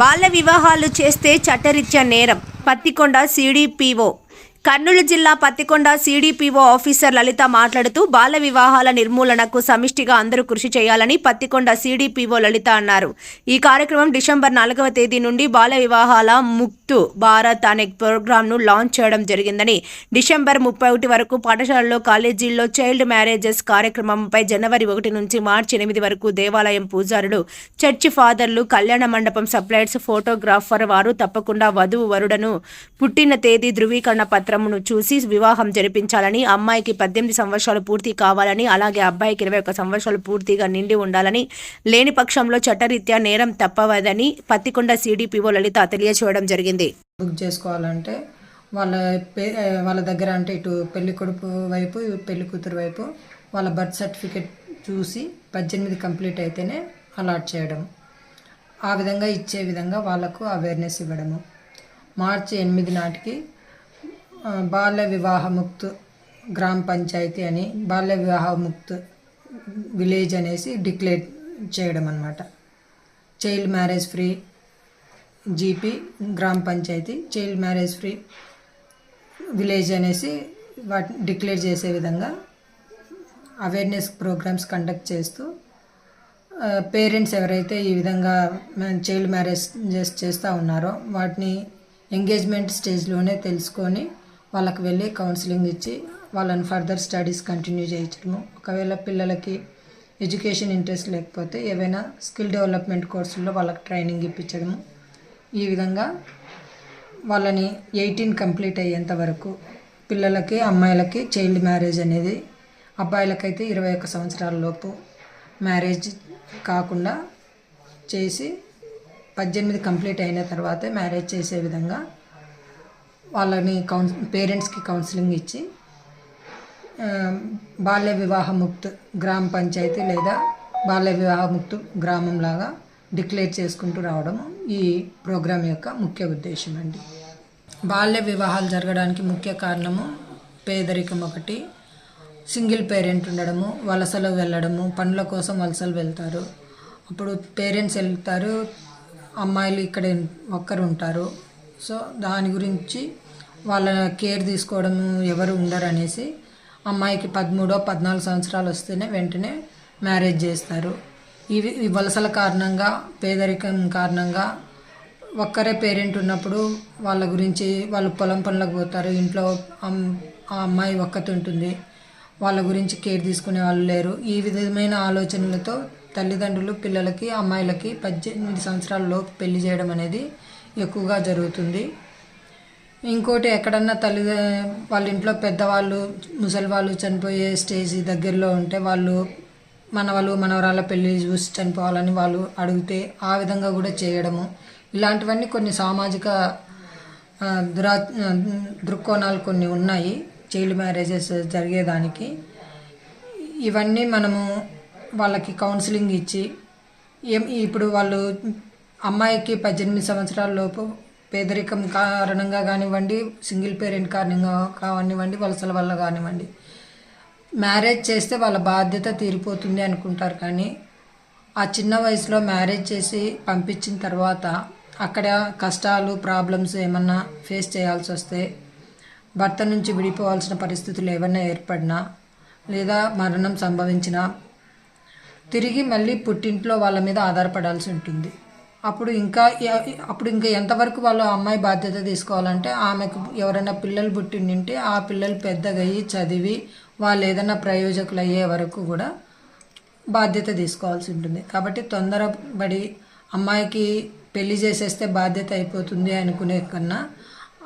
బాల్య వివాహాలు చేస్తే చట్టరీత్యా నేరం. పత్తికొండ సిడిపిఓ కర్నూలు జిల్లా పత్తికొండ సీడీపీఓ ఆఫీసర్ లలిత మాట్లాడుతూ బాల వివాహాల నిర్మూలనకు సమిష్టిగా అందరూ కృషి చేయాలని పత్తికొండ సీడీపీఓ లలిత అన్నారు. ఈ కార్యక్రమం డిసెంబర్ నాలుగవ తేదీ నుండి బాల వివాహాల ముక్తు భారత్ అనే ప్రోగ్రాంను లాంచ్ చేయడం జరిగిందని డిసెంబర్ ముప్పై ఒకటి వరకు పాఠశాలల్లో కాలేజీల్లో చైల్డ్ మ్యారేజెస్ కార్యక్రమంపై జనవరి ఒకటి నుంచి మార్చి ఎనిమిది వరకు దేవాలయం పూజారులు చర్చి ఫాదర్లు కళ్యాణ మండపం సప్లైర్స్ ఫోటోగ్రాఫర్ వారు తప్పకుండా వధువు వరుడను పుట్టిన తేదీ ధృవీకరణ పత్రమును చూసి వివాహం జరిపించాలని అమ్మాయికి పద్దెనిమిది సంవత్సరాలు పూర్తి కావాలని అలాగే అబ్బాయికి ఇరవై ఒక్క సంవత్సరాలు పూర్తిగా నిండి ఉండాలని లేని పక్షంలో చట్టరీత్యా నేరం తప్పవదని పత్తికొండ సిడిపిఓ లలిత తెలియచేయడం జరిగింది. బుక్ చేసుకోవాలంటే వాళ్ళ పే వాళ్ళ దగ్గర అంటే ఇటు పెళ్ళి కొడుకు వైపు పెళ్ళి కూతురు వైపు వాళ్ళ బర్త్ సర్టిఫికేట్ చూసి పద్దెనిమిది కంప్లీట్ అయితేనే అలాట్ చేయడం. ఆ విధంగా ఇచ్చే విధంగా వాళ్ళకు అవేర్నెస్ ఇవ్వడము. మార్చి ఎనిమిది నాటికి బాల్య వివాహముక్త్ గ్రామ పంచాయతీ అని బాల్య వివాహముక్త్ విలేజ్ అనేసి డిక్లేర్ చేయడం అన్నమాట. చైల్డ్ మ్యారేజ్ ఫ్రీ జీపీ గ్రామ panchayat child marriage free village అనేసి వాటి డిక్లేర్ చేసే విధంగా అవేర్నెస్ ప్రోగ్రామ్స్ కండక్ట్ చేస్తూ పేరెంట్స్ ఎవరైతే ఈ విధంగా చైల్డ్ మ్యారేజ్ చేస్తూ ఉన్నారో వాటిని ఎంగేజ్మెంట్ స్టేజ్లోనే తెలుసుకొని వాళ్ళకి వెళ్ళి కౌన్సిలింగ్ ఇచ్చి వాళ్ళని ఫర్దర్ స్టడీస్ కంటిన్యూ చేయించడము. ఒకవేళ పిల్లలకి ఎడ్యుకేషన్ ఇంట్రెస్ట్ లేకపోతే ఏవైనా స్కిల్ డెవలప్మెంట్ కోర్సుల్లో వాళ్ళకి ట్రైనింగ్ ఇప్పించడము. ఈ విధంగా వాళ్ళని ఎయిటీన్ కంప్లీట్ అయ్యేంత వరకు పిల్లలకి అమ్మాయిలకి చైల్డ్ మ్యారేజ్ అనేది అబ్బాయిలకైతే ఇరవై ఒక్క సంవత్సరాల లోపు మ్యారేజ్ కాకుండా చేసి పద్దెనిమిది కంప్లీట్ అయిన తర్వాతే మ్యారేజ్ చేసే విధంగా వాళ్ళని కౌన్స్ పేరెంట్స్కి కౌన్సిలింగ్ ఇచ్చి బాల్య వివాహ ముక్త్ గ్రామ పంచాయతీ లేదా బాల్య వివాహముక్త్ గ్రామం లాగా డిక్లేర్ చేసుకుంటూ రావడం ఈ ప్రోగ్రాం యొక్క ముఖ్య ఉద్దేశం అండి. బాల్య వివాహాలు జరగడానికి ముఖ్య కారణము పేదరికం ఒకటి. సింగిల్ పేరెంట్ ఉండడము వలసలు వెళ్ళడము పనుల కోసం వలసలు వెళ్తారు. అప్పుడు పేరెంట్స్ వెళ్తారు అమ్మాయిలు ఇక్కడ ఒక్కరు ఉంటారు. సో దాని గురించి వాళ్ళ కేర్ తీసుకోవడము ఎవరు ఉండరు అనేసి అమ్మాయికి పదమూడో పద్నాలుగు సంవత్సరాలు వస్తేనే వెంటనే మ్యారేజ్ చేస్తారు. ఇవి ఈ వలసల కారణంగా పేదరికం కారణంగా ఒక్కరే పేరెంట్ ఉన్నప్పుడు వాళ్ళ గురించి వాళ్ళు పొలం పనులకు పోతారు. ఇంట్లో ఆ అమ్మాయి ఒక్కతి ఉంటుంది. వాళ్ళ గురించి కేర్ తీసుకునే వాళ్ళు లేరు. ఈ విధమైన ఆలోచనలతో తల్లిదండ్రులు పిల్లలకి అమ్మాయిలకి పద్దెనిమిది సంవత్సరాల్లో పెళ్ళి చేయడం అనేది ఎక్కువగా జరుగుతుంది. ఇంకోటి ఎక్కడన్నా తల్లి వాళ్ళ ఇంట్లో పెద్దవాళ్ళు ముసలి వాళ్ళు చనిపోయే స్టేజ్ దగ్గరలో ఉంటే వాళ్ళు మనవలు మనవరాల పెళ్ళి చూసి చనిపోవాలని వాళ్ళు అడిగితే ఆ విధంగా కూడా చేయడము. ఇలాంటివన్నీ కొన్ని సామాజిక దురా దృక్కోణాలు కొన్ని ఉన్నాయి చైల్డ్ మ్యారేజెస్ జరిగేదానికి. ఇవన్నీ మనము వాళ్ళకి కౌన్సిలింగ్ ఇచ్చి ఏం ఇప్పుడు వాళ్ళు అమ్మాయికి పద్దెనిమిది సంవత్సరాల లోపు పేదరికం కారణంగా కానివ్వండి సింగిల్ పేరెంట్ కారణంగా కానివ్వండి వలసల వల్ల కానివ్వండి. మ్యారేజ్ చేస్తే వాళ్ళ బాధ్యత తీరిపోతుంది అనుకుంటారు కానీ ఆ చిన్న వయసులో మ్యారేజ్ చేసి పంపించిన తర్వాత అక్కడ కష్టాలు ప్రాబ్లమ్స్ ఏమన్నా ఫేస్ చేయాల్సి వస్తే భర్త నుంచి విడిపోవాల్సిన పరిస్థితులు ఏమైనా ఏర్పడినా లేదా మరణం సంభవించినా తిరిగి మళ్ళీ పుట్టింట్లో వాళ్ళ మీద ఆధారపడాల్సి ఉంటుంది. అప్పుడు ఇంకా అప్పుడు ఇంకా ఎంతవరకు వాళ్ళు ఆ అమ్మాయి బాధ్యత తీసుకోవాలంటే ఆమెకు ఎవరైనా పిల్లలు పుట్టిండింటే ఆ పిల్లలు పెద్దగా అయ్యి చదివి వాళ్ళు ఏదైనా ప్రయోజకులు అయ్యే వరకు కూడా బాధ్యత తీసుకోవాల్సి ఉంటుంది. కాబట్టి తొందరపడి అమ్మాయికి పెళ్ళి చేసేస్తే బాధ్యత అయిపోతుంది అనుకునే కన్నా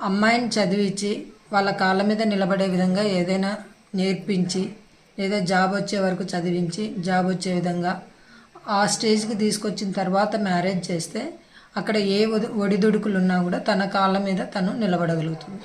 అమ్మాయిని చదివించి వాళ్ళ కాళ్ళ మీద నిలబడే విధంగా ఏదైనా నేర్పించి లేదా జాబ్ వచ్చే వరకు చదివించి జాబ్ వచ్చే విధంగా ఆ స్టేజ్కి తీసుకొచ్చిన తర్వాత మ్యారేజ్ చేస్తే అక్కడ ఏ ఒడిదుడుకులు ఉన్నా కూడా తన కాళ్ళ మీద తను నిలబడగలుగుతుంది.